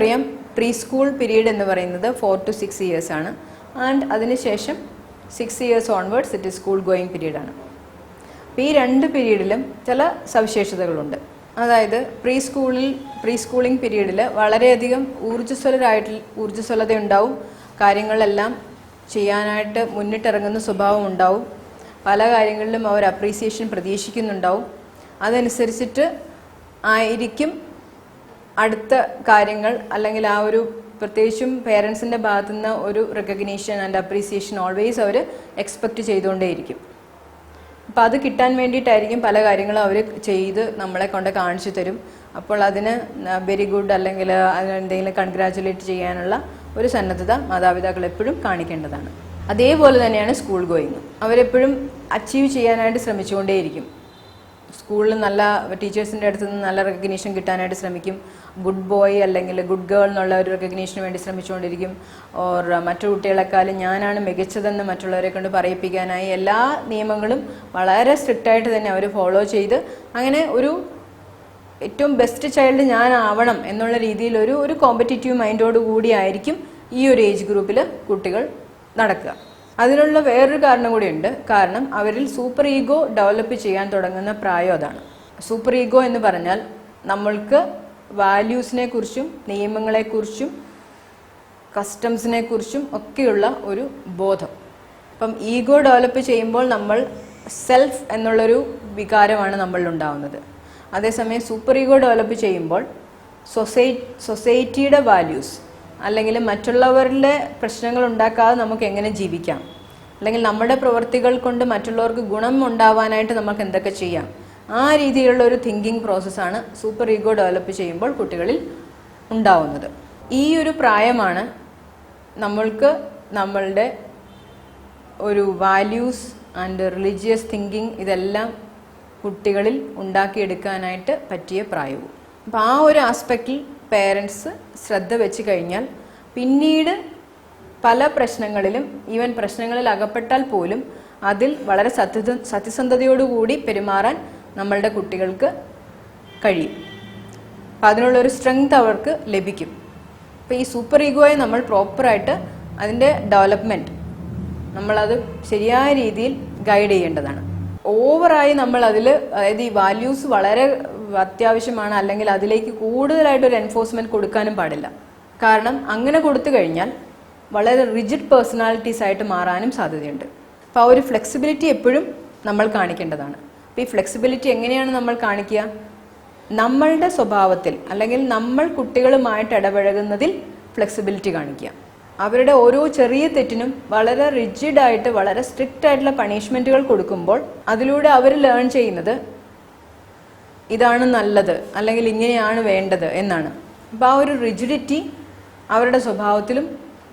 നമുക്കറിയാം pre school period എന്ന് പറയുന്നത് ഫോർ ടു സിക്സ് ഇയേഴ്സ് ആണ്. ആൻഡ് അതിനുശേഷം six years onwards it school going പീരീഡാണ് അപ്പോൾ ഈ രണ്ട് പീരീഡിലും ചില സവിശേഷതകളുണ്ട്. അതായത് പ്രീ സ്കൂളിൽ പ്രീ സ്കൂളിംഗ് പീരീഡിൽ വളരെയധികം ഊർജസ്വലരായിട്ട് ഊർജസ്വലത ഉണ്ടാവും കാര്യങ്ങളെല്ലാം ചെയ്യാനായിട്ട് മുന്നിട്ടിറങ്ങുന്ന സ്വഭാവം ഉണ്ടാവും. പല കാര്യങ്ങളിലും അവർ അപ്രീസിയേഷൻ പ്രതീക്ഷിക്കുന്നുണ്ടാവും. അതനുസരിച്ചിട്ട് ആയിരിക്കും അടുത്ത കാര്യങ്ങൾ അല്ലെങ്കിൽ ആ ഒരു പ്രത്യേകിച്ചും പേരൻസിന്റെ ഭാഗത്തു നിന്ന് ഒരു റെക്കഗ്നീഷൻ ആൻഡ് അപ്രീസിയേഷൻ ഓൾവേസ് അവർ എക്സ്പെക്റ്റ് ചെയ്തുകൊണ്ടേയിരിക്കും. അപ്പോൾ അത് കിട്ടാൻ വേണ്ടിയിട്ടായിരിക്കും പല കാര്യങ്ങളും അവർ ചെയ്ത് നമ്മളെ കൊണ്ട് കാണിച്ചു തരും. അപ്പോൾ അതിന് വെരി ഗുഡ് അല്ലെങ്കിൽ അതിനെന്തെങ്കിലും കൺഗ്രാറ്റുലേറ്റ് ചെയ്യാനുള്ള ഒരു സന്നദ്ധത മാതാപിതാക്കൾ എപ്പോഴും കാണിക്കേണ്ടതാണ്. അതേപോലെ തന്നെയാണ് സ്കൂൾ ഗോയിങ് അവരെപ്പോഴും അച്ചീവ് ചെയ്യാനായിട്ട് ശ്രമിച്ചുകൊണ്ടേയിരിക്കും. സ്കൂളിൽ നല്ല ടീച്ചേഴ്സിന്റെ അടുത്ത് നിന്ന് നല്ല റെക്കഗ്നീഷൻ കിട്ടാനായിട്ട് ശ്രമിക്കും. ഗുഡ് ബോയ് അല്ലെങ്കിൽ ഗുഡ് ഗേൾ എന്നുള്ള ഒരു റെക്കഗ്നീഷന് വേണ്ടി ശ്രമിച്ചുകൊണ്ടിരിക്കും. ഓർ മറ്റു കുട്ടികളെക്കാളും ഞാനാണ് മികച്ചതെന്ന് മറ്റുള്ളവരെ കൊണ്ട് പറയിപ്പിക്കാനായി എല്ലാ നിയമങ്ങളും വളരെ സ്ട്രിക്റ്റായിട്ട് തന്നെ അവർ ഫോളോ ചെയ്ത് അങ്ങനെ ഒരു ഏറ്റവും ബെസ്റ്റ് ചൈൽഡ് ഞാനാവണം എന്നുള്ള രീതിയിൽ ഒരു ഒരു കോമ്പറ്റീറ്റീവ് മൈൻഡോട് കൂടിയായിരിക്കും ഈ ഒരു ഏജ് ഗ്രൂപ്പിൽ കുട്ടികൾ നടക്കുക. അതിനുള്ള വേറൊരു കാരണം കൂടിയുണ്ട്. കാരണം അവരിൽ സൂപ്പർ ഈഗോ ഡെവലപ്പ് ചെയ്യാൻ തുടങ്ങുന്ന പ്രായം അതാണ്. സൂപ്പർ ഈഗോ എന്ന് പറഞ്ഞാൽ നമ്മൾക്ക് വാല്യൂസിനെ കുറിച്ചും നിയമങ്ങളെക്കുറിച്ചും കസ്റ്റംസിനെ കുറിച്ചും ഒക്കെയുള്ള ഒരു ബോധം. അപ്പം ഈഗോ ഡെവലപ്പ് ചെയ്യുമ്പോൾ നമ്മൾ സെൽഫ് എന്നുള്ളൊരു വികാരമാണ് നമ്മളിൽ ഉണ്ടാവുന്നത്. അതേസമയം സൂപ്പർ ഈഗോ ഡെവലപ്പ് ചെയ്യുമ്പോൾ സൊസൈ സൊസൈറ്റിയുടെ വാല്യൂസ് അല്ലെങ്കിൽ മറ്റുള്ളവരുടെ പ്രശ്നങ്ങൾ ഉണ്ടാക്കാതെ നമുക്ക് എങ്ങനെ ജീവിക്കാം? അല്ലെങ്കിൽ നമ്മുടെ പ്രവൃത്തികൾ കൊണ്ട് മറ്റുള്ളവർക്ക് ഗുണം ഉണ്ടാവാനായിട്ട് നമുക്ക് എന്തൊക്കെ ചെയ്യാം? ആ രീതിയിലുള്ള ഒരു തിങ്കിങ് പ്രോസസ്സാണ് സൂപ്പർ ഈഗോ ഡെവലപ്പ് ചെയ്യുമ്പോൾ കുട്ടികളിൽ ഉണ്ടാവുന്നത്. ഈ ഒരു പ്രായമാണ് നമ്മൾക്ക് നമ്മളുടെ ഒരു വാല്യൂസ് ആൻഡ് റിലീജിയസ് തിങ്കിങ് ഇതെല്ലാം കുട്ടികളിൽ ഉണ്ടാക്കിയെടുക്കാനായിട്ട് പറ്റിയ പ്രായവും. അപ്പോൾ ആ ഒരു ആസ്പെക്റ്റിൽ പേരൻസ് ശ്രദ്ധ വെച്ച് കഴിഞ്ഞാൽ പിന്നീട് പല പ്രശ്നങ്ങളിലും ഈവൻ പ്രശ്നങ്ങളിൽ അകപ്പെട്ടാൽ പോലും അതിൽ വളരെ സത്യ സത്യസന്ധതയോടുകൂടി പെരുമാറാൻ നമ്മളുടെ കുട്ടികൾക്ക് കഴിയും. അപ്പം അതിനുള്ളൊരു സ്ട്രെങ്ത് അവർക്ക് ലഭിക്കും. അപ്പോൾ ഈ സൂപ്പർ ഈഗോയെ നമ്മൾ പ്രോപ്പറായിട്ട് അതിന്റെ ഡെവലപ്മെന്റ് നമ്മളത് ശരിയായ രീതിയിൽ ഗൈഡ് ചെയ്യേണ്ടതാണ്. ഓവറായി നമ്മൾ അതിൽ അതായത് ഈ വാല്യൂസ് വളരെ അത്യാവശ്യമാണ് അല്ലെങ്കിൽ അതിലേക്ക് കൂടുതലായിട്ട് ഒരു എൻഫോഴ്സ്മെന്റ് കൊടുക്കാനും പാടില്ല. കാരണം അങ്ങനെ കൊടുത്തു കഴിഞ്ഞാൽ വളരെ റിജിഡ് പേഴ്സണാലിറ്റീസ് ആയിട്ട് മാറാനും സാധ്യതയുണ്ട്. അപ്പോൾ ആ ഒരു ഫ്ലെക്സിബിലിറ്റി എപ്പോഴും നമ്മൾ കാണിക്കേണ്ടതാണ്. അപ്പോൾ ഈ ഫ്ലെക്സിബിലിറ്റി എങ്ങനെയാണ് നമ്മൾ കാണിക്കുക? നമ്മളുടെ സ്വഭാവത്തിൽ അല്ലെങ്കിൽ നമ്മൾ കുട്ടികളുമായിട്ട് ഇടപഴകുന്നതിൽ ഫ്ലെക്സിബിലിറ്റി കാണിക്കുക. അവരുടെ ഓരോ ചെറിയ തെറ്റിനും വളരെ റിജിഡായിട്ട് വളരെ സ്ട്രിക്റ്റ് ആയിട്ടുള്ള പണിഷ്മെന്റുകൾ കൊടുക്കുമ്പോൾ അതിലൂടെ അവർ ലേൺ ചെയ്യുന്നത് ഇതാണ് നല്ലത് അല്ലെങ്കിൽ ഇങ്ങനെയാണ് വേണ്ടത് എന്നാണ്. അപ്പോൾ ആ ഒരു റിജിഡിറ്റി അവരുടെ സ്വഭാവത്തിലും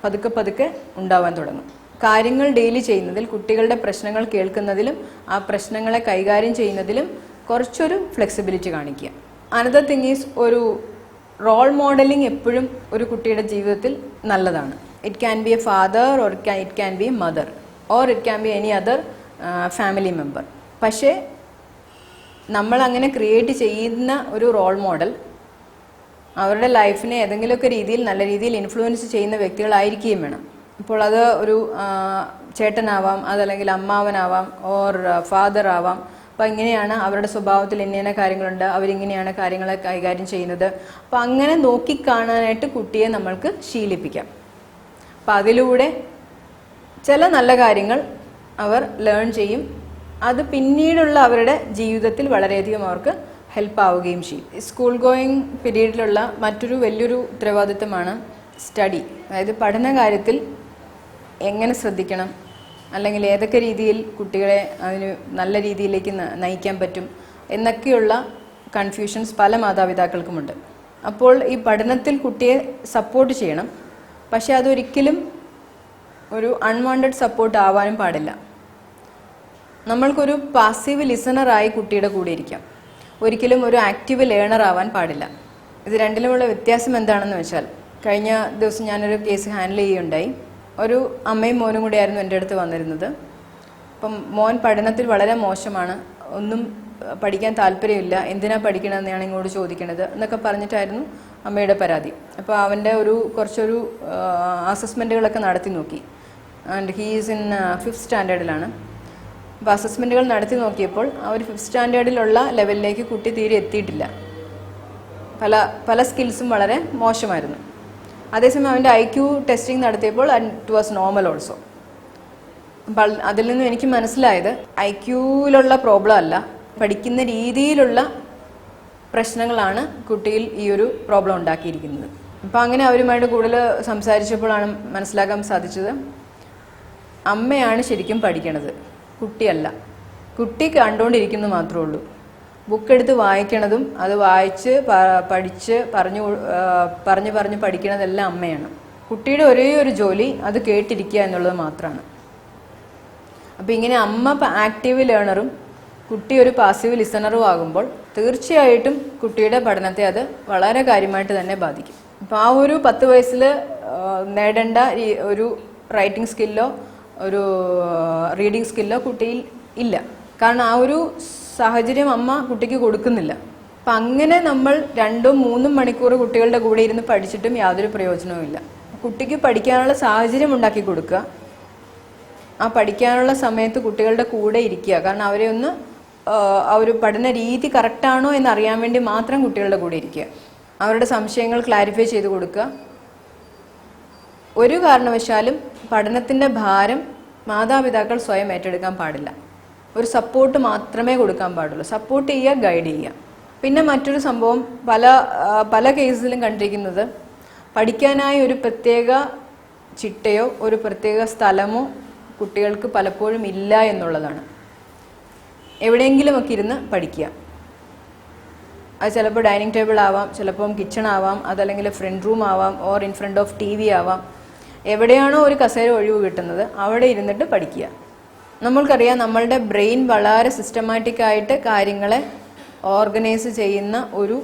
പതുക്കെ പതുക്കെ ഉണ്ടാവാൻ തുടങ്ങും. കാര്യങ്ങൾ ഡെയിലി ചെയ്യുന്നതിൽ കുട്ടികളുടെ പ്രശ്നങ്ങൾ കേൾക്കുന്നതിലും ആ പ്രശ്നങ്ങളെ കൈകാര്യം ചെയ്യുന്നതിലും കുറച്ചൊരു ഫ്ലെക്സിബിലിറ്റി കാണിക്കുക. അനദർ തിങ് ഈസ് ഒരു റോൾ മോഡലിംഗ് എപ്പോഴും ഒരു കുട്ടിയുടെ ജീവിതത്തിൽ നല്ലതാണ്. It can be a father or it can be a mother or it can be any other family member പക്ഷേ നമ്മൾ അങ്ങനെ ക്രിയേറ്റ് ചെയ്യുന്ന ഒരു റോൾ മോഡൽ അവരുടെ ലൈഫിനെ ഏതെങ്കിലുമൊക്കെ രീതിയിൽ നല്ല രീതിയിൽ ഇൻഫ്ലുവൻസ് ചെയ്യുന്ന വ്യക്തികളായിരിക്കുകയും വേണം. ഇപ്പോൾ അത് ഒരു ചേട്ടനാവാം അതല്ലെങ്കിൽ അമ്മാവനാവാം ഓർ ഫാദർ ആവാം. അപ്പോൾ ഇങ്ങനെയാണ് അവരുടെ സ്വഭാവത്തിൽ ഇന്ന കാര്യങ്ങളുണ്ട്. അവരിങ്ങനെയാണ് കാര്യങ്ങളെ കൈകാര്യം ചെയ്യുന്നത്. അപ്പോൾ അങ്ങനെ നോക്കിക്കാണാനായിട്ട് കുട്ടിയെ നമ്മൾക്ക് ശീലിപ്പിക്കാം. അപ്പം അതിലൂടെ ചില നല്ല കാര്യങ്ങൾ അവർ ലേൺ ചെയ്യും. അത് പിന്നീടുള്ള അവരുടെ ജീവിതത്തിൽ വളരെയധികം അവർക്ക് ഹെൽപ്പ് ആവുകയും ചെയ്യും. സ്കൂൾ ഗോയിങ് പീരീഡിലുള്ള മറ്റൊരു വലിയൊരു ഉത്തരവാദിത്തമാണ് സ്റ്റഡി അതായത് പഠന കാര്യത്തിൽ എങ്ങനെ ശ്രദ്ധിക്കണം? അല്ലെങ്കിൽ ഏതൊക്കെ രീതിയിൽ കുട്ടികളെ അതിന് നല്ല രീതിയിലേക്ക് നയിക്കാൻ പറ്റും? എന്നൊക്കെയുള്ള കൺഫ്യൂഷൻസ് പല മാതാപിതാക്കൾക്കുമുണ്ട്. അപ്പോൾ ഈ പഠനത്തിൽ കുട്ടിയെ സപ്പോർട്ട് ചെയ്യണം. പക്ഷെ അതൊരിക്കലും ഒരു അൺവാണ്ടഡ് സപ്പോർട്ട് ആവാനും പാടില്ല. നമ്മൾക്കൊരു പാസീവ് ലിസണറായി കുട്ടിയുടെ കൂടെ ഇരിക്കാം. ഒരിക്കലും ഒരു ആക്റ്റീവ് ലേണർ ആവാൻ പാടില്ല. ഇത് രണ്ടിലുമുള്ള വ്യത്യാസം എന്താണെന്ന് വെച്ചാൽ കഴിഞ്ഞ ദിവസം ഞാനൊരു കേസ് ഹാൻഡിൽ ചെയ്യുകയുണ്ടായി. ഒരു അമ്മയും മോനും കൂടിയായിരുന്നു എന്റെ അടുത്ത് വന്നിരുന്നത്. അപ്പം മോൻ പഠനത്തിൽ വളരെ മോശമാണ്. ഒന്നും പഠിക്കാൻ താല്പര്യമില്ല. എന്തിനാ പഠിക്കണമെന്ന് ഞാൻ ഇങ്ങോട്ട് ചോദിക്കണത് എന്നൊക്കെ പറഞ്ഞിട്ടായിരുന്നു അമ്മയുടെ പരാതി. അപ്പോൾ അവന്റെ ഒരു കുറച്ചൊരു അസസ്മെന്റുകളൊക്കെ നടത്തി നോക്കി. And he is in fifth സ്റ്റാൻഡേർഡിലാണ് അപ്പോൾ അസസ്മെന്റുകൾ നടത്തി നോക്കിയപ്പോൾ ആ ഒരു ഫിഫ്ത്ത് സ്റ്റാൻഡേർഡിലുള്ള ലെവലിലേക്ക് കുട്ടി തീരെ എത്തിയിട്ടില്ല. പല പല സ്കിൽസും വളരെ മോശമായിരുന്നു. അതേസമയം അവന്റെ ഐ ക്യു ടെസ്റ്റിംഗ് നടത്തിയപ്പോൾ ഇറ്റ് വാസ് നോർമൽ ഓൾസോ അപ്പോൾ അതിൽ നിന്നും എനിക്ക് മനസ്സിലായത് ഐ ക്യൂവിലുള്ള പ്രോബ്ലം അല്ല പഠിക്കുന്ന രീതിയിലുള്ള പ്രശ്നങ്ങളാണ് കുട്ടിയിൽ ഈ ഒരു പ്രോബ്ലം ഉണ്ടാക്കിയിരിക്കുന്നത്. അപ്പോൾ അങ്ങനെ അവരുമായിട്ട് കൂടുതൽ സംസാരിച്ചപ്പോഴാണ് മനസ്സിലാക്കാൻ സാധിച്ചത്. അമ്മയാണ് ശരിക്കും പഠിക്കണത്. കുട്ടിയല്ല. കുട്ടി കണ്ടുകൊണ്ടിരിക്കുന്നു മാത്രമേ ഉള്ളൂ. ബുക്ക് എടുത്ത് വായിക്കണതും അത് വായിച്ച് പഠിച്ച് പറഞ്ഞു പറഞ്ഞ് പറഞ്ഞ് പഠിക്കണതെല്ലാം അമ്മയാണ്. കുട്ടിയുടെ ഒരേ ഒരു ജോലി അത് കേട്ടിരിക്കുക എന്നുള്ളത് മാത്രമാണ് അപ്പോൾ ഇങ്ങനെ അമ്മ ആക്റ്റീവ് ലേണറും കുട്ടി ഒരു പാസീവ് ലിസണറും ആകുമ്പോൾ തീർച്ചയായിട്ടും കുട്ടിയുടെ പഠനത്തെ അത് വളരെ കാര്യമായിട്ട് തന്നെ ബാധിക്കും. അപ്പോൾ ആ ഒരു പത്ത് വയസ്സിൽ നേടേണ്ട ഒരു റൈറ്റിംഗ് സ്കില്ലോ ഒരു റീഡിങ് സ്കില്ലോ കുട്ടിയിൽ ഇല്ല. കാരണം ആ ഒരു സാഹചര്യം അമ്മ കുട്ടിക്ക് കൊടുക്കുന്നില്ല. അപ്പം അങ്ങനെ നമ്മൾ രണ്ടും മൂന്നും മണിക്കൂർ കുട്ടികളുടെ കൂടെ ഇരുന്ന് പഠിച്ചിട്ടും യാതൊരു പ്രയോജനവുമില്ല കുട്ടിക്ക് പഠിക്കാനുള്ള സാഹചര്യം ഉണ്ടാക്കി കൊടുക്കുക. ആ പഠിക്കാനുള്ള സമയത്ത് കുട്ടികളുടെ കൂടെ ഇരിക്കുക. കാരണം അവരെ ഒന്ന് ആ, ഒരു പഠന രീതി കറക്റ്റാണോ എന്ന് അറിയാൻ വേണ്ടി മാത്രം കുട്ടികളുടെ കൂടെ ഇരിക്കുക. അവരുടെ സംശയങ്ങൾ ക്ലാരിഫൈ ചെയ്ത് കൊടുക്കുക. ഒരു കാരണവശാലും പഠനത്തിന്റെ ഭാരം മാതാപിതാക്കൾ സ്വയം ഏറ്റെടുക്കാൻ പാടില്ല. ഒരു സപ്പോർട്ട് മാത്രമേ കൊടുക്കാൻ പാടുള്ളൂ. സപ്പോർട്ട് ചെയ്യുക ഗൈഡ് ചെയ്യുക. പിന്നെ മറ്റൊരു സംഭവം പല പല കേസിലും കണ്ടിരിക്കുന്നത് പഠിക്കാനായി ഒരു പ്രത്യേക ചിട്ടയോ ഒരു പ്രത്യേക സ്ഥലമോ കുട്ടികൾക്ക് പലപ്പോഴും ഇല്ല എന്നുള്ളതാണ്. എവിടെയെങ്കിലുമൊക്കെ ഇരുന്ന് പഠിക്കുക. അത് ചിലപ്പോൾ ഡൈനിങ് ടേബിൾ ആവാം ചിലപ്പം കിച്ചൺ ആവാം അതല്ലെങ്കിൽ ഫ്രണ്ട് റൂം ആവാം or in front of T V ആവാം. എവിടെയാണോ ഒരു കസേര ഒഴിവ് കിട്ടുന്നത് അവിടെ ഇരുന്നിട്ട് പഠിക്കുക. നമ്മൾക്കറിയാം നമ്മളുടെ ബ്രെയിൻ വളരെ സിസ്റ്റമാറ്റിക് ആയിട്ട് കാര്യങ്ങളെ ഓർഗനൈസ് ചെയ്യുന്ന ഒരു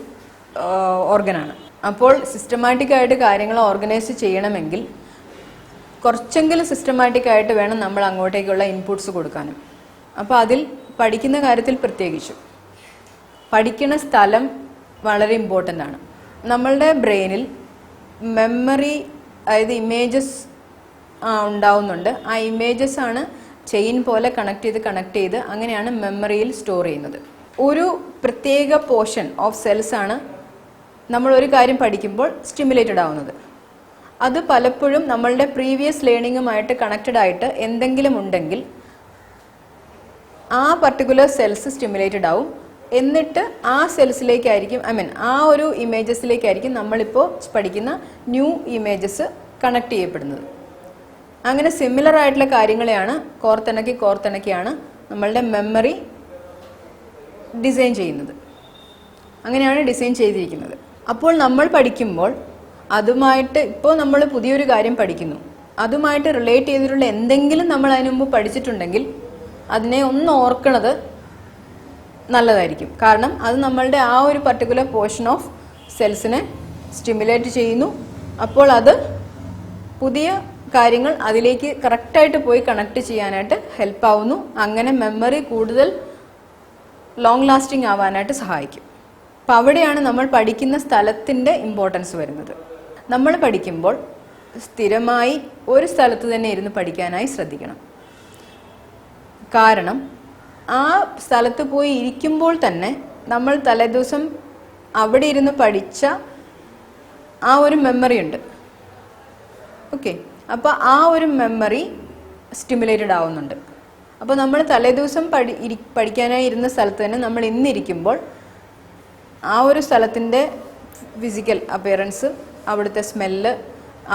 ഓർഗനാണ്. അപ്പോൾ സിസ്റ്റമാറ്റിക് ആയിട്ട് കാര്യങ്ങൾ ഓർഗനൈസ് ചെയ്യണമെങ്കിൽ കുറച്ചെങ്കിലും സിസ്റ്റമാറ്റിക് ആയിട്ട് വേണം നമ്മൾ അങ്ങോട്ടേക്കുള്ള ഇൻപുട്സ് കൊടുക്കാനും. അപ്പോൾ അതിൽ പഠിക്കുന്ന കാര്യത്തിൽ പ്രത്യേകിച്ചും. പഠിക്കുന്ന സ്ഥലം വളരെ ഇമ്പോർട്ടന്റ് ആണ്. നമ്മളുടെ ബ്രെയിനിൽ മെമ്മറി അതായത് ഇമേജസ് ഉണ്ടാവുന്നുണ്ട്. ആ ഇമേജസ് ആണ് ചെയിൻ പോലെ കണക്ട് ചെയ്ത് കണക്ട് ചെയ്ത് അങ്ങനെയാണ് മെമ്മറിയിൽ സ്റ്റോർ ചെയ്യുന്നത്. ഒരു പ്രത്യേക പോർഷൻ ഓഫ് സെൽസ് ആണ് നമ്മൾ ഒരു കാര്യം പഠിക്കുമ്പോൾ സ്റ്റിമുലേറ്റഡ് ആവുന്നത്. അത് പലപ്പോഴും നമ്മളുടെ പ്രീവിയസ് ലേണിങ്ങുമായിട്ട് കണക്റ്റഡ് ആയിട്ട് എന്തെങ്കിലും ഉണ്ടെങ്കിൽ ആ പർട്ടിക്കുലർ സെൽസ് സ്റ്റിമുലേറ്റഡ് ആവും. എന്നിട്ട് ആ സെൽസിലേക്കായിരിക്കും ഐ മീൻ ആ ഒരു ഇമേജസിലേക്കായിരിക്കും നമ്മളിപ്പോൾ പഠിക്കുന്ന ന്യൂ ഇമേജസ് കണക്ട് ചെയ്യപ്പെടുന്നത്. അങ്ങനെ സിമിലർ ആയിട്ടുള്ള കാര്യങ്ങളെയാണ് കോർത്തിണക്കി കോർത്തിണക്കിയാണ് നമ്മളുടെ മെമ്മറി ഡിസൈൻ ചെയ്യുന്നത്. അങ്ങനെയാണ് ഡിസൈൻ ചെയ്തിരിക്കുന്നത്. അപ്പോൾ നമ്മൾ പഠിക്കുമ്പോൾ അതുമായിട്ട് ഇപ്പോൾ നമ്മൾ പുതിയൊരു കാര്യം പഠിക്കുന്നു. അതുമായിട്ട് റിലേറ്റ് ചെയ്തിട്ടുള്ള എന്തെങ്കിലും നമ്മൾ അതിനു മുമ്പ് പഠിച്ചിട്ടുണ്ടെങ്കിൽ അതിനെ ഒന്ന് ഓർക്കണത് നല്ലതായിരിക്കും. കാരണം അത് നമ്മളുടെ ആ ഒരു പർട്ടിക്കുലർ പോർഷൻ ഓഫ് സെൽസിനെ സ്റ്റിമുലേറ്റ് ചെയ്യുന്നു. അപ്പോൾ അത് പുതിയ കാര്യങ്ങൾ അതിലേക്ക് കറക്റ്റായിട്ട് പോയി കണക്ട് ചെയ്യാനായിട്ട് ഹെൽപ്പ് ആവുന്നു. അങ്ങനെ മെമ്മറി കൂടുതൽ ലോങ് ലാസ്റ്റിംഗ് ആവാനായിട്ട് സഹായിക്കും. അപ്പോൾ അവിടെയാണ് നമ്മൾ പഠിക്കുന്ന സ്ഥലത്തിന്റെ ഇമ്പോർട്ടൻസ് വരുന്നത്. നമ്മൾ പഠിക്കുമ്പോൾ സ്ഥിരമായി ഒരു സ്ഥലത്ത് തന്നെ ഇരുന്ന് പഠിക്കാനായി ശ്രദ്ധിക്കണം. കാരണം ആ സ്ഥലത്ത് പോയി ഇരിക്കുമ്പോൾ തന്നെ നമ്മൾ തലേദിവസം അവിടെ ഇരുന്ന് പഠിച്ച ആ ഒരു മെമ്മറി ഉണ്ട്. ഓക്കെ അപ്പോൾ ആ ഒരു മെമ്മറി സ്റ്റിമുലേറ്റഡ് ആവുന്നുണ്ട്. അപ്പോൾ നമ്മൾ തലേദിവസം പഠി ഇരി പഠിക്കാനായി ഇരുന്ന സ്ഥലത്ത് തന്നെ നമ്മൾ ഇന്നിരിക്കുമ്പോൾ ആ ഒരു സ്ഥലത്തിന്റെ ഫിസിക്കൽ അപ്പിയറൻസ് അവിടുത്തെ സ്മെല്ല്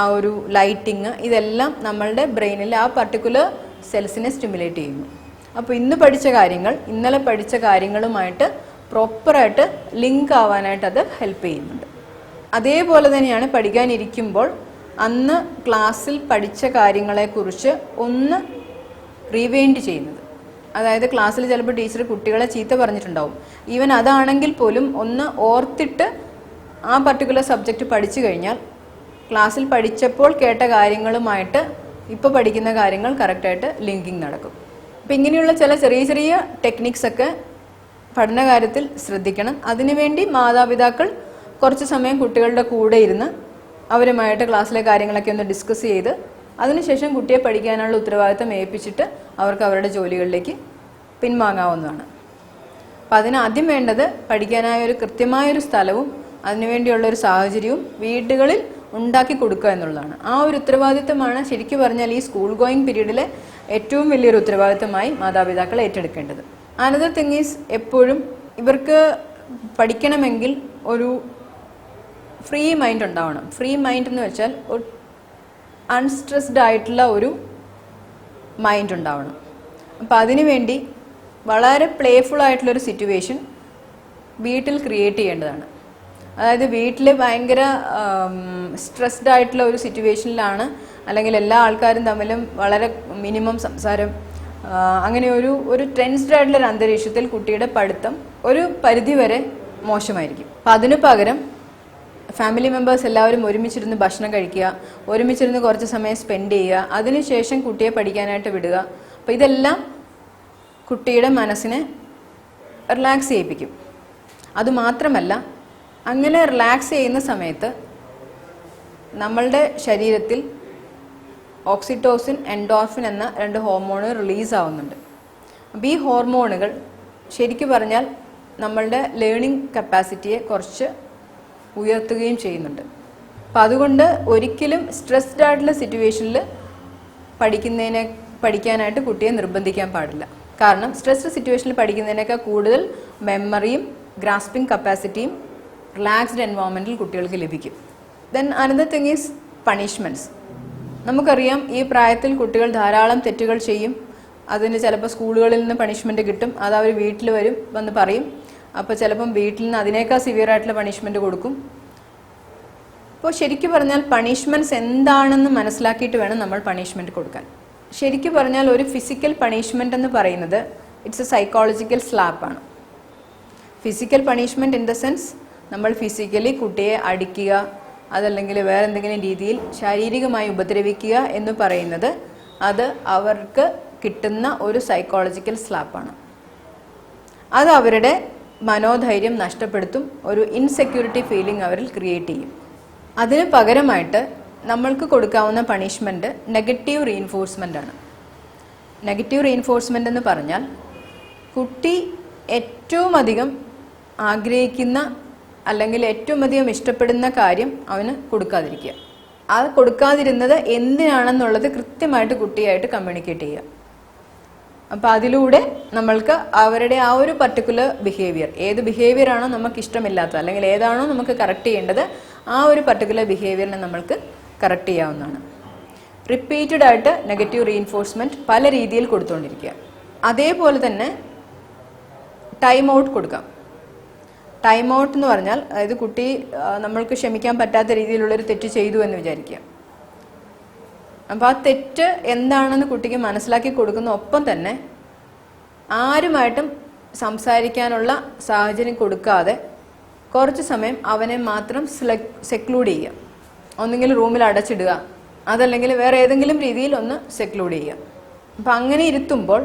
ആ ഒരു ലൈറ്റിങ് ഇതെല്ലാം നമ്മളുടെ ബ്രെയിനിൽ ആ പർട്ടിക്കുലർ സെൽസിനെ സ്റ്റിമുലേറ്റ് ചെയ്യുന്നു. അപ്പോൾ ഇന്ന് പഠിച്ച കാര്യങ്ങൾ ഇന്നലെ പഠിച്ച കാര്യങ്ങളുമായിട്ട് പ്രോപ്പറായിട്ട് ലിങ്ക് ആവാനായിട്ട് അത് ഹെൽപ്പ് ചെയ്യുന്നുണ്ട്. അതേപോലെ തന്നെയാണ് പഠിക്കാനിരിക്കുമ്പോൾ അന്ന് ക്ലാസ്സിൽ പഠിച്ച കാര്യങ്ങളെക്കുറിച്ച് ഒന്ന് റീവൈൻഡ് ചെയ്യുന്നത്. അതായത് ക്ലാസ്സിൽ ചിലപ്പോൾ ടീച്ചർ കുട്ടികളെ ചീത്ത പറഞ്ഞിട്ടുണ്ടാവും. ഈവൻ അതാണെങ്കിൽ പോലും ഒന്ന് ഓർത്തിട്ട് ആ പർട്ടിക്കുലർ സബ്ജക്റ്റ് പഠിച്ചു കഴിഞ്ഞാൽ ക്ലാസ്സിൽ പഠിച്ചപ്പോൾ കേട്ട കാര്യങ്ങളുമായിട്ട് ഇപ്പോൾ പഠിക്കുന്ന കാര്യങ്ങൾ കറക്റ്റായിട്ട് ലിങ്കിങ് നടക്കും. അപ്പം ഇങ്ങനെയുള്ള ചില ചെറിയ ചെറിയ ടെക്നിക്സ് ഒക്കെ പഠന കാര്യത്തിൽ ശ്രദ്ധിക്കണം അതിനുവേണ്ടി മാതാപിതാക്കൾ കുറച്ച് സമയം കുട്ടികളുടെ കൂടെ ഇരുന്ന് അവരുമായിട്ട് ക്ലാസ്സിലെ കാര്യങ്ങളൊക്കെ ഒന്ന് ഡിസ്കസ് ചെയ്ത് അതിനുശേഷം കുട്ടിയെ പഠിക്കാനുള്ള ഉത്തരവാദിത്തം ഏൽപ്പിച്ചിട്ട് അവർക്ക് അവരുടെ ജോലികളിലേക്ക് പിൻവാങ്ങാവുന്നതാണ്. അപ്പം അതിന് ആദ്യം വേണ്ടത് പഠിക്കാനായ ഒരു കൃത്യമായൊരു സ്ഥലവും അതിനുവേണ്ടിയുള്ള ഒരു സാഹചര്യവും വീടുകളിൽ ഉണ്ടാക്കി കൊടുക്കുക എന്നുള്ളതാണ്. ആ ഒരു ഉത്തരവാദിത്തമാണ് ശരിക്കും പറഞ്ഞാൽ ഈ സ്കൂൾ ഗോയിങ് പീരീഡിലെ ഏറ്റവും വലിയൊരു ഉത്തരവാദിത്തമായി മാതാപിതാക്കൾ ഏറ്റെടുക്കേണ്ടത്. അനദർ തിങ് ഈസ് എപ്പോഴും ഇവർക്ക് പഠിക്കണമെങ്കിൽ ഒരു ഫ്രീ മൈൻഡ് ഉണ്ടാവണം. ഫ്രീ മൈൻഡ് എന്ന് വെച്ചാൽ അൺസ്ട്രെസ്ഡ് ആയിട്ടുള്ള ഒരു മൈൻഡ് ഉണ്ടാവണം. അപ്പം അതിനു വേണ്ടി വളരെ പ്ലേഫുൾ ആയിട്ടുള്ളൊരു സിറ്റുവേഷൻ വീട്ടിൽ ക്രിയേറ്റ് ചെയ്യേണ്ടതാണ്. അതായത് വീട്ടിൽ ഭയങ്കര സ്ട്രെസ്ഡ് ആയിട്ടുള്ള ഒരു സിറ്റുവേഷനിലാണ് അല്ലെങ്കിൽ എല്ലാ ആൾക്കാരും തമ്മിലും വളരെ മിനിമം സംസാരം അങ്ങനെ ഒരു ഒരു ടെൻസ്ഡ് ആയിട്ടുള്ള ഒരു അന്തരീക്ഷത്തിൽ കുട്ടിയുടെ പഠിത്തം ഒരു പരിധിവരെ മോശമായിരിക്കും. അപ്പം അതിനു പകരം ഫാമിലി മെമ്പേഴ്സ് എല്ലാവരും ഒരുമിച്ചിരുന്ന് ഭക്ഷണം കഴിക്കുക ഒരുമിച്ചിരുന്ന് കുറച്ച് സമയം സ്പെൻഡ് ചെയ്യുക അതിനുശേഷം കുട്ടിയെ പഠിക്കാനായിട്ട് വിടുക. അപ്പോൾ ഇതെല്ലാം കുട്ടിയുടെ മനസ്സിനെ റിലാക്സ് ചെയ്യിപ്പിക്കും. അതുമാത്രമല്ല അങ്ങനെ റിലാക്സ് ചെയ്യുന്ന സമയത്ത് നമ്മളുടെ ശരീരത്തിൽ ഓക്സിറ്റോസിൻ എൻഡോർഫിൻ എന്ന രണ്ട് ഹോർമോണുകൾ റിലീസ് ആവുന്നുണ്ട്. അപ്പോൾ ഈ ഹോർമോണുകൾ ശരിക്ക് പറഞ്ഞാൽ നമ്മളുടെ ലേണിംഗ് കപ്പാസിറ്റിയെ കുറച്ച് ഉയർത്തുകയും ചെയ്യുന്നുണ്ട്. അപ്പം അതുകൊണ്ട് ഒരിക്കലും സ്ട്രെസ്ഡ് ആയിട്ടുള്ള സിറ്റുവേഷനിൽ പഠിക്കുന്നതിനെ പഠിക്കാനായിട്ട് കുട്ടിയെ നിർബന്ധിക്കാൻ പാടില്ല. കാരണം സ്ട്രെസ്ഡ് സിറ്റുവേഷനിൽ പഠിക്കുന്നതിനേക്കാൾ കൂടുതൽ മെമ്മറിയും ഗ്രാസ്പിംഗ് കപ്പാസിറ്റിയും റിലാക്സ്ഡ് എൻവയോൺമെന്റിൽ കുട്ടികൾക്ക് ലഭിക്കും. Then another thing is punishments നമുക്കറിയാം ഈ പ്രായത്തിൽ കുട്ടികൾ ധാരാളം തെറ്റുകൾ ചെയ്യും. അതിന് ചിലപ്പോൾ സ്കൂളുകളിൽ നിന്ന് പണിഷ്മെന്റ് കിട്ടും. അത് അവർ വീട്ടിൽ വരും വന്ന് പറയും. അപ്പോൾ ചിലപ്പം വീട്ടിൽ നിന്ന് അതിനേക്കാൾ സിവിയർ ആയിട്ടുള്ള പണിഷ്മെന്റ് കൊടുക്കും. അപ്പോൾ ശരിക്കും പറഞ്ഞാൽ പണിഷ്മെന്റ്സ് എന്താണെന്ന് മനസ്സിലാക്കിയിട്ട് വേണം നമ്മൾ പണിഷ്മെന്റ് കൊടുക്കാൻ. ശരിക്കും പറഞ്ഞാൽ ഒരു ഫിസിക്കൽ പണിഷ്മെന്റ് എന്ന് പറയുന്നത് it's a psychological സ്ലാപ്പാണ് physical punishment in the sense നമ്മൾ ഫിസിക്കലി കുട്ടിയെ അടിക്കുക അതല്ലെങ്കിൽ വേറെ എന്തെങ്കിലും രീതിയിൽ ശാരീരികമായി ഉപദ്രവിക്കുക എന്ന് പറയുന്നത് അത് അവർക്ക് കിട്ടുന്ന ഒരു സൈക്കോളജിക്കൽ സ്ലാപ്പാണ് അത് അവരുടെ മനോധൈര്യം നഷ്ടപ്പെടുത്തും ഒരു ഇൻസെക്യൂരിറ്റി ഫീലിംഗ് അവരിൽ ക്രിയേറ്റ് ചെയ്യും. അതിന് പകരമായിട്ട് നമ്മൾക്ക് കൊടുക്കാവുന്ന പണിഷ്മെന്റ് നെഗറ്റീവ് റീഇൻഫോഴ്സ്മെന്റ് ആണ്. നെഗറ്റീവ് റീഇൻഫോഴ്സ്മെന്റ് എന്ന് പറഞ്ഞാൽ കുട്ടി ഏറ്റവും അധികം ആഗ്രഹിക്കുന്ന അല്ലെങ്കിൽ ഏറ്റവും അധികം ഇഷ്ടപ്പെടുന്ന കാര്യം അവന് കൊടുക്കാതിരിക്കുക. അത് കൊടുക്കാതിരുന്നത് എന്തിനാണെന്നുള്ളത് കൃത്യമായിട്ട് കുട്ടിയായിട്ട് കമ്മ്യൂണിക്കേറ്റ് ചെയ്യുക. അപ്പോൾ അതിലൂടെ നമ്മൾക്ക് അവരുടെ ആ ഒരു പർട്ടിക്കുലർ ബിഹേവിയർ ഏത് ബിഹേവിയർ ആണോ നമുക്ക് ഇഷ്ടമില്ലാത്ത അല്ലെങ്കിൽ ഏതാണോ നമുക്ക് കറക്റ്റ് ചെയ്യേണ്ടത് ആ ഒരു പർട്ടിക്കുലർ ബിഹേവിയറിനെ നമ്മൾക്ക് കറക്റ്റ് ചെയ്യാവുന്നതാണ്. റിപ്പീറ്റഡ് ആയിട്ട് നെഗറ്റീവ് റീഇൻഫോഴ്സ്മെന്റ് പല രീതിയിൽ കൊടുത്തുകൊണ്ടിരിക്കുക അതേപോലെ തന്നെ ടൈം ഔട്ട് കൊടുക്കാം. ടൈം ഔട്ട് എന്ന് പറഞ്ഞാൽ അതായത് കുട്ടി നമ്മൾക്ക് ക്ഷമിക്കാൻ പറ്റാത്ത രീതിയിലുള്ളൊരു തെറ്റ് ചെയ്തു എന്ന് വിചാരിക്കുക. അപ്പോൾ ആ തെറ്റ് എന്താണെന്ന് കുട്ടിക്ക് മനസ്സിലാക്കി കൊടുക്കുന്ന ഒപ്പം തന്നെ ആരുമായിട്ടും സംസാരിക്കാനുള്ള സാഹചര്യം കൊടുക്കാതെ കുറച്ച് സമയം അവനെ മാത്രം സെക്ലൂഡ് ചെയ്യുക. ഒന്നുകിൽ റൂമിൽ അടച്ചിടുക അതല്ലെങ്കിൽ വേറെ ഏതെങ്കിലും രീതിയിൽ ഒന്ന് സെക്ലൂഡ് ചെയ്യുക. അപ്പം അങ്ങനെ ഇരുത്തുമ്പോൾ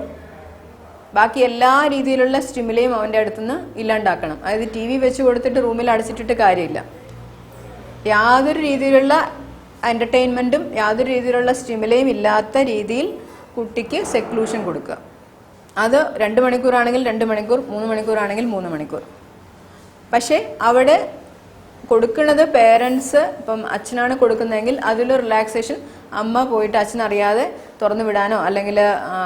ബാക്കി എല്ലാ രീതിയിലുള്ള സ്റ്റിമുലയും അവന്റെ അടുത്തുനിന്ന് ഇല്ലാണ്ടാക്കണം. അതായത് ടി വി വെച്ച് കൊടുത്തിട്ട് റൂമിൽ അടച്ചിട്ടിട്ട് കാര്യമില്ല. യാതൊരു രീതിയിലുള്ള എന്റർടൈൻമെന്റും യാതൊരു രീതിയിലുള്ള സ്റ്റിമുലയും ഇല്ലാത്ത രീതിയിൽ കുട്ടിക്ക് സെക്ലൂഷൻ കൊടുക്കുക. അത് രണ്ട് മണിക്കൂറാണെങ്കിൽ രണ്ട് മണിക്കൂർ മൂന്ന് മണിക്കൂറാണെങ്കിൽ മൂന്ന് മണിക്കൂർ. പക്ഷേ അവിടെ കൊടുക്കുന്നത് പേരൻസ് ഇപ്പം അച്ഛനാണ് കൊടുക്കുന്നതെങ്കിൽ അതിൽ റിലാക്സേഷൻ അമ്മ പോയിട്ട് അച്ഛനറിയാതെ തുറന്നു വിടാനോ അല്ലെങ്കിൽ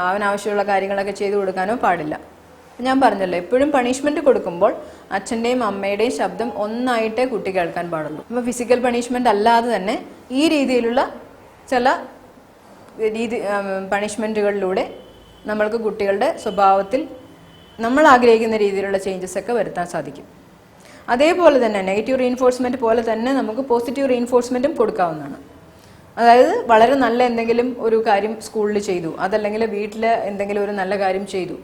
അവൻ ആവശ്യമുള്ള കാര്യങ്ങളൊക്കെ ചെയ്തു കൊടുക്കാനോ പാടില്ല. ഞാൻ പറഞ്ഞല്ലോ എപ്പോഴും പണിഷ്മെന്റ് കൊടുക്കുമ്പോൾ അച്ഛന്റെയും അമ്മയുടെയും ശബ്ദം ഒന്നായിട്ടേ കുട്ടി കേൾക്കാൻ പാടുള്ളൂ. അപ്പോൾ ഫിസിക്കൽ പണിഷ്മെന്റ് അല്ലാതെ തന്നെ ഈ രീതിയിലുള്ള ചില രീതി പണിഷ്മെന്റുകളിലൂടെ നമ്മൾക്ക് കുട്ടികളുടെ സ്വഭാവത്തിൽ നമ്മൾ ആഗ്രഹിക്കുന്ന രീതിയിലുള്ള ചേഞ്ചസ് ഒക്കെ വരുത്താൻ സാധിക്കും. അതേപോലെ തന്നെ നെഗറ്റീവ് റീഇൻഫോഴ്സ്മെന്റ് പോലെ തന്നെ നമുക്ക് പോസിറ്റീവ് റീഇൻഫോഴ്സ്മെന്റും കൊടുക്കാവുന്നതാണ്. അതായത് വളരെ നല്ല എന്തെങ്കിലും ഒരു കാര്യം സ്കൂളിൽ ചെയ്തു. അതല്ലെങ്കിൽ വീട്ടിൽ എന്തെങ്കിലും ഒരു നല്ല കാര്യം ചെയ്തു.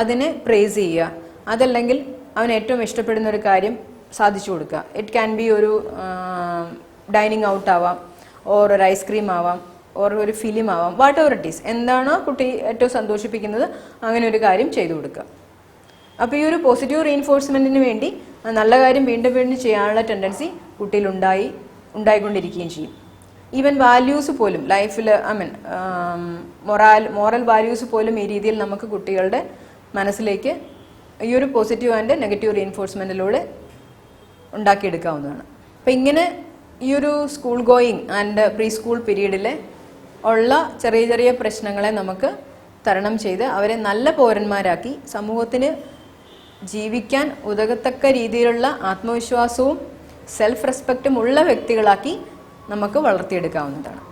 അതിനെ പ്രേസ് ചെയ്യുക. അതല്ലെങ്കിൽ അവൻ ഏറ്റവും ഇഷ്ടപ്പെടുന്ന ഒരു കാര്യം സാധിച്ചു കൊടുക്കുക. ഇറ്റ് ക്യാൻ ബി ഒരു ഡൈനിങ് ഔട്ട് ആവാം. ഓർ ഒരു ഐസ്ക്രീം ആവാം. ഓർ ഒരു ഫിലിം ആവാം. വാട്ട് എവർ ഇറ്റ് ഈസ് എന്താണോ കുട്ടി ഏറ്റവും സന്തോഷിപ്പിക്കുന്നത് അങ്ങനെ ഒരു കാര്യം ചെയ്തു കൊടുക്കുക. അപ്പോൾ ഈ ഒരു പോസിറ്റീവ് റീഇൻഫോഴ്സ്മെന്റിന് വേണ്ടി നല്ല കാര്യം വീണ്ടും വീണ്ടും ചെയ്യാനുള്ള ടെൻഡൻസി കുട്ടിയിൽ ഉണ്ടായി ഉണ്ടായിക്കൊണ്ടിരിക്കുകയും ചെയ്യും. ഈവൻ വാല്യൂസ് പോലും ലൈഫിൽ I mean moral moral values പോലും ഈ രീതിയിൽ നമുക്ക് കുട്ടികളുടെ മനസ്സിലേക്ക് ഈ ഒരു പോസിറ്റീവ് ആൻഡ് നെഗറ്റീവ് റീഎൻഫോഴ്സ്മെന്റിലൂടെ ഉണ്ടാക്കിയെടുക്കാവുന്നതാണ്. അപ്പം ഇങ്ങനെ ഈ ഒരു school going and pre school പീരീഡിലെ ഉള്ള ചെറിയ ചെറിയ പ്രശ്നങ്ങളെ നമുക്ക് തരണം ചെയ്ത് അവരെ നല്ല പൗരന്മാരാക്കി സമൂഹത്തിന് ജീവിക്കാൻ ഉതകത്തക്ക രീതിയിലുള്ള ആത്മവിശ്വാസവും സെൽഫ് റെസ്പെക്റ്റും ഉള്ള വ്യക്തികളാക്കി നമുക്ക് വളർത്തിയെടുക്കാവുന്നതാണ്.